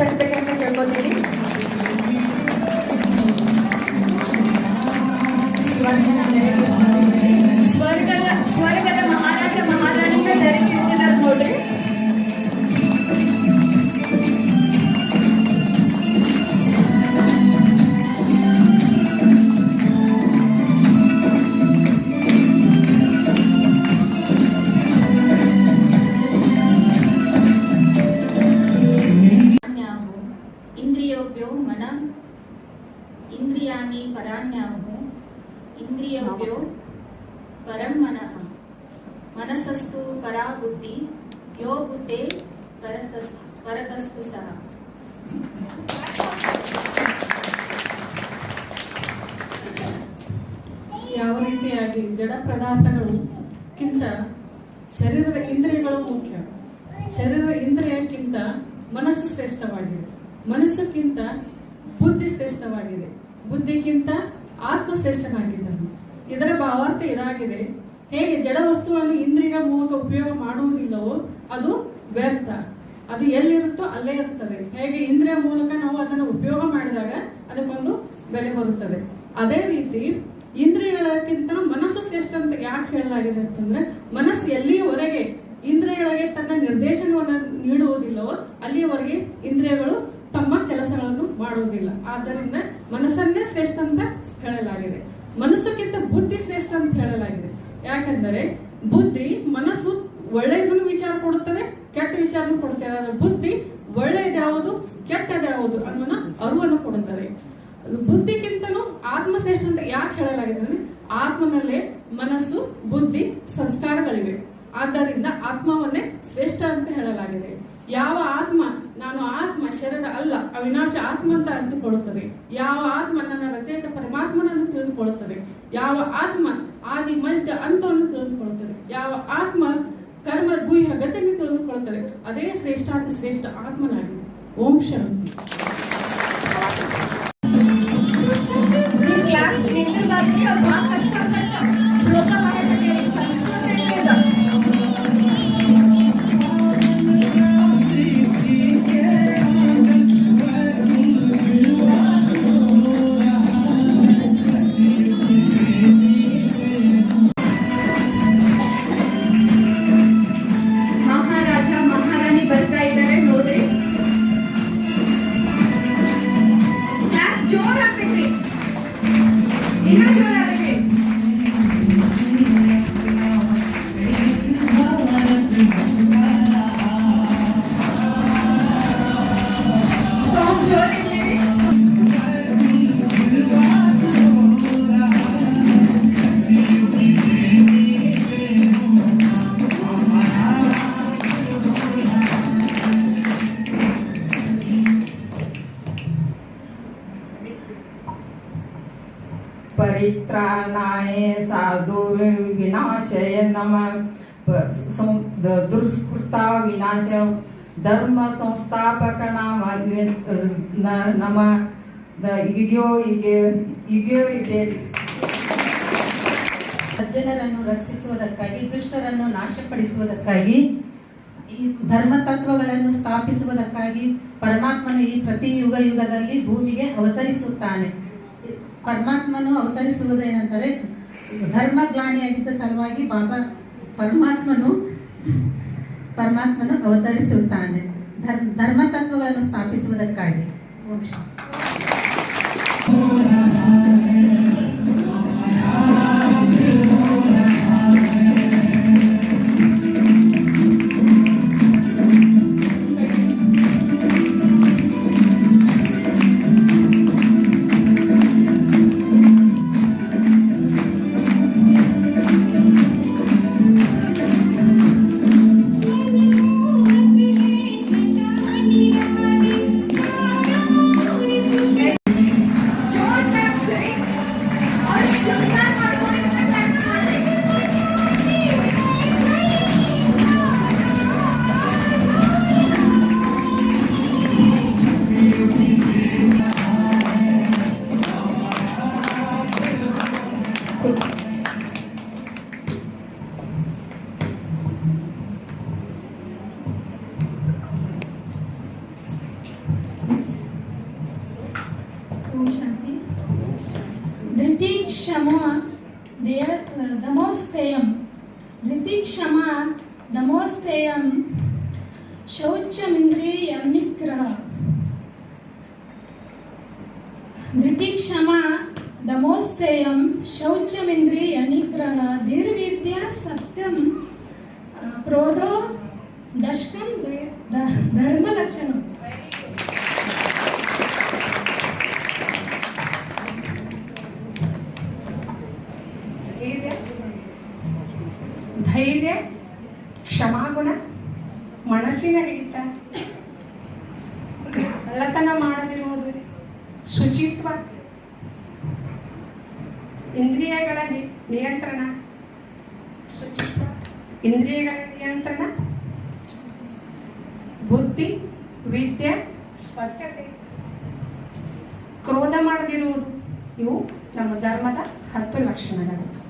ಚಪ್ಪಾಳೆ ಚಪ್ಪಾಳೆ ಚಪ್ಪಾಳೆ ಪರತಸ್ತು ಪರಾ ಬುದ್ಧಿ ಯೋ ಬುದ್ಧಿ ಪರತಸ್ತು ಸಹ. ಯಾವ ರೀತಿಯಾಗಿ ಜಡ ಪದಾರ್ಥಗಳು ಕಿಂತ ಶರೀರದ ಇಂದ್ರಿಯಗಳು ಮುಖ್ಯ. ಶರೀರ ಇಂದ್ರಿಯಕ್ಕಿಂತ ಮನಸ್ಸು ಶ್ರೇಷ್ಠವಾಗಿದೆ. ಮನಸ್ಸಕ್ಕಿಂತ ಬುದ್ಧಿ ಶ್ರೇಷ್ಠವಾಗಿದೆ. ಬುದ್ಧಿಗಿಂತ ಆತ್ಮ ಶ್ರೇಷ್ಠನಾಗಿದ್ದನು. ಇದರ ಭಾವಾರ್ಥ ಇದಾಗಿದೆ. ಹೇಗೆ ಜಡ ವಸ್ತುವನ್ನು ಇಂದ್ರಿಯಗಳ ಮೂಲಕ ಉಪಯೋಗ ಮಾಡುವುದಿಲ್ಲವೋ ಅದು ವ್ಯರ್ಥ. ಅದು ಎಲ್ಲಿರುತ್ತೋ ಅಲ್ಲೇ ಇರುತ್ತದೆ ಹೇಗೆ ಇಂದ್ರಿಯ ಮೂಲಕ ನಾವು ಅದನ್ನು ಉಪಯೋಗ ಮಾಡಿದಾಗ ಅದಕ್ಕೊಂದು ಬೆಲೆ ಬರುತ್ತದೆ. ಅದೇ ರೀತಿ ಇಂದ್ರಿಯಗಳಕ್ಕಿಂತ ಮನಸ್ಸು ಶ್ರೇಷ್ಠ ಅಂತ ಯಾಕೆ ಹೇಳಲಾಗಿದೆ ಅಂತಂದ್ರೆ, ಮನಸ್ಸು ಎಲ್ಲಿಯವರೆಗೆ ಇಂದ್ರಿಯಗಳಿಗೆ ತನ್ನ ನಿರ್ದೇಶನವನ್ನು ನೀಡುವುದಿಲ್ಲವೋ ಅಲ್ಲಿಯವರೆಗೆ ಇಂದ್ರಿಯಗಳು ತಮ್ಮ ಕೆಲಸಗಳನ್ನು ಮಾಡುವುದಿಲ್ಲ. ಆದ್ದರಿಂದ ಮನಸ್ಸನ್ನೇ ಶ್ರೇಷ್ಠ ಅಂತ ಹೇಳಲಾಗಿದೆ. ಮನಸ್ಸಕ್ಕಿಂತ ಬುದ್ಧಿ ಶ್ರೇಷ್ಠ ಅಂತ ಹೇಳಲಾಗಿದೆ. ಯಾಕಂದರೆ ಬುದ್ಧಿ ಮನಸ್ಸು ಒಳ್ಳೆಯದನ್ನು ವಿಚಾರ ಕೊಡುತ್ತದೆ, ಕೆಟ್ಟ ವಿಚಾರನೂ ಕೊಡುತ್ತದೆ ಬುದ್ಧಿ ಒಳ್ಳೆಯದ್ಯಾವುದು, ಕೆಟ್ಟದ್ಯಾವುದು ಅನ್ನೋನ ಅರಿವನ್ನು ಕೊಡುತ್ತದೆ. ಬುದ್ಧಿಗಿಂತನೂ ಆತ್ಮ ಶ್ರೇಷ್ಠ ಅಂತ ಯಾಕೆ ಹೇಳಲಾಗಿದೆ ಅಂದ್ರೆ ಆತ್ಮನಲ್ಲೇ ಮನಸ್ಸು, ಬುದ್ಧಿ, ಸಂಸ್ಕಾರಗಳಿವೆ. ಆದ್ದರಿಂದ ಆತ್ಮವನ್ನೇ ಶ್ರೇಷ್ಠ ಅಂತ ಹೇಳಲಾಗಿದೆ. ಯಾವ ಆತ್ಮ ನಾನು ಆತ್ಮ ಶರೀರ ಅಲ್ಲ ಅವಿನಾಶ ಆತ್ಮ ಅಂತ ಅಂದುಕೊಳ್ಳುತ್ತದೆ. ಯಾವ ಆತ್ಮ ನನ್ನ ರಚಯಿತ ಪರಮಾತ್ಮನನ್ನು ತಿಳಿದುಕೊಳ್ಳುತ್ತದೆ. ಯಾವ ಆತ್ಮ ಆದಿ ಮಧ್ಯ ಅಂತವನ್ನು ತಿಳಿದುಕೊಳ್ಳುತ್ತದೆ. ಯಾವ ಆತ್ಮ ಕರ್ಮ ಗುಹ್ಯ ಗತಿಯನ್ನು ತಿಳಿದುಕೊಳ್ಳುತ್ತದೆ. ಅದೇ ಶ್ರೇಷ್ಠಾತಿ ಶ್ರೇಷ್ಠ ಆತ್ಮನಾಗಿದೆ ಓಂ ಶಾಂತಿ परित्राणाय साधु विनाशय नम दुष्कृता विनाश धर्म संस्थापक नाम नम युग्यो युगे युग्यो युगे ಸಜ್ಜನರನ್ನು ರಕ್ಷಿಸುವುದಕ್ಕಾಗಿ ದುಷ್ಟರನ್ನು ನಾಶಪಡಿಸುವುದಕ್ಕಾಗಿ ಈ ಧರ್ಮ ತತ್ವಗಳನ್ನು ಸ್ಥಾಪಿಸುವುದಕ್ಕಾಗಿ ಪರಮಾತ್ಮನು ಈ ಪ್ರತಿ ಯುಗ ಯುಗದಲ್ಲಿ ಭೂಮಿಗೆ ಅವತರಿಸುತ್ತಾನೆ ಪರಮಾತ್ಮನು ಅವತರಿಸುವುದೇನೆಂದರೆ ಧರ್ಮ ಗ್ಲಾನಿಯಾಗಿದ್ದ ಸಲುವಾಗಿ ಬಾಬಾ ಪರಮಾತ್ಮನು ಪರಮಾತ್ಮನು ಅವತರಿಸುತ್ತಾನೆ. ಧರ್ಮ ತತ್ವಗಳನ್ನು ಸ್ಥಾಪಿಸುವುದಕ್ಕಾಗಿ. Okay. క్షమ దమోస్తేయం. ధృతిక్షమ దమోస్తేయం. శౌచమింద్రియం నిగ్రహ ధృతిక్షమ దమోస్తేయం. శౌచమింద్రియ నిగ్రహ ధీర్విద్య సత్యం. క్రోధో దశకం ధర్మలక్షణం. ಮನಸ್ಸಿನ ನಡೀತ? ಕಳ್ಳತನ ಮಾಡದಿರುವುದು ಶುಚಿತ್ವ. ಇಂದ್ರಿಯಗಳ ನಿಯಂತ್ರಣ. ಶುಚಿತ್ವ. ಇಂದ್ರಿಯಗಳ ನಿಯಂತ್ರಣ. ಬುದ್ಧಿ, ವಿದ್ಯೆ, ಸ್ವಚ್ಛತೆ. ಕ್ರೋಧ ಮಾಡದಿರುವುದು. ಇವು ನಮ್ಮ ಧರ್ಮದ ಹತ್ತು ಲಕ್ಷಣಗಳು.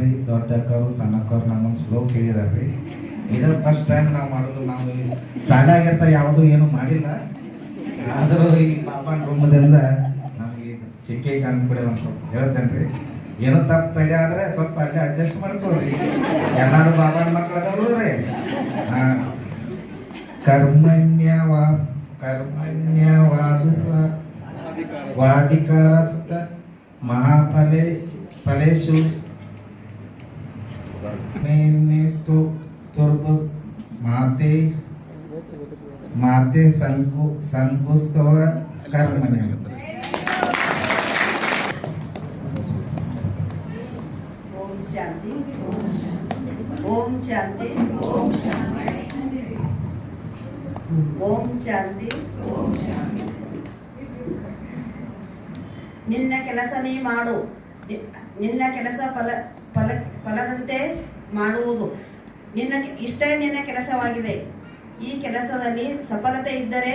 ಅಕ್ಕರು ಸಣ್ಣ ಅಕ್ಕರು ನಮ್ಮನ್ನು ಸ್ಲೋ ಕೇಳಿದಾರ್ರಿ ಇದು ಫಸ್ಟ್ ಟೈಮ್ ನಾವು ಮಾಡೋದು, ನಾವು ಸಾಲಾಗಿರ್ತ ಯಾವುದು ಏನು ಮಾಡಿಲ್ಲ. ಆದರೂ ಈ ಪಾಪನ್ ರೂಮದಿಂದ ನಮಗೆ ಸಿಕ್ಕಿ ಅಂದ್ಬಿಡಿ ಒಂದು ಸ್ವಲ್ಪ ಹೇಳ್ತೇನೆ ರೀ. ಏನು ತಪ್ಪು ತಡೆ ಆದ್ರೆ ಸ್ವಲ್ಪ ಅಲ್ಲೇ ಅಡ್ಜಸ್ಟ್ ಮಾಡ್ಕೊಳ್ರಿ. ಎಲ್ಲಾರು ಬಾಬಾನ ಮಕ್ಕಳು ಅದಾವ್ರು ರೀ. ಹಾಂ. ಕರ್ಮಣ್ಯವಾಸ ಕರ್ಮಣ್ಯವಾದಸ ವಾದಿಕಾರಸ್ತ ಮಹಾಫಲೆ, ಫಲೇಶು. ಮಾತೆ ಸಂಕು ಸಂಕುಸ್ತವ ಕರ್ಮನೆ ಓಂ ಶಾಂತಿ ಓಂ ಶಾಂತಿ ಓಂ ಶಾಂತಿ ನಿನ್ನ ಕೆಲಸ ನೀ ಮಾಡು. ನಿನ್ನ ಕೆಲಸ ಫಲ ಫಲ, ಫಲದಂತೆ ಮಾಡುವುದು. ನಿನ್ನ, ಇಷ್ಟೇ ನಿನ್ನ ಕೆಲಸವಾಗಿದೆ. ಈ ಕೆಲಸದಲ್ಲಿ ಸಫಲತೆ ಇದ್ದರೆ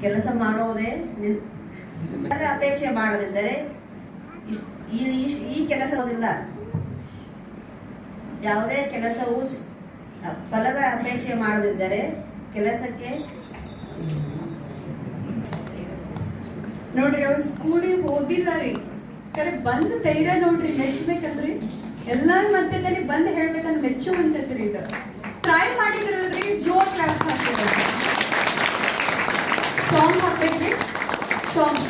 ಕೆಲಸ ಮಾಡುವುದೇ ನಿನ್ ಅಪೇಕ್ಷೆ ಮಾಡದಿದ್ದರೆ ಈ ಕೆಲಸವಿಲ್ಲ ಯಾವುದೇ ಕೆಲಸವು ಫಲದ ಅಪೇಕ್ಷೆ ಮಾಡದಿದ್ದರೆ ಕೆಲಸಕ್ಕೆ ನೋಡ್ರಿ, ಅವ್ರು ಸ್ಕೂಲಿಗೆ ಓದಿಲ್ಲ ರೀ. ಕರೆ ಬಂದು ತೈರ ನೋಡ್ರಿ, ಮೆಚ್ಬೇಕಲ್ರಿ. ಎಲ್ಲಾರ ಮಧ್ಯದಲ್ಲಿ ಬಂದು ಹೇಳ್ಬೇಕಂದ್ರೆ ಮೆಚ್ಚುವಂತೈತ್ರಿ ಇದು. ಟ್ರೈ ಮಾಡಿದ್ರಲ್ರಿ ಜೋರ್ ಕ್ಲಾಸ್ ಹಾಕಿದ್ರು ಸಾಂಗ್ ಹಾಕ್ಬೇಕ್ರಿ. ಸಾಂಗ್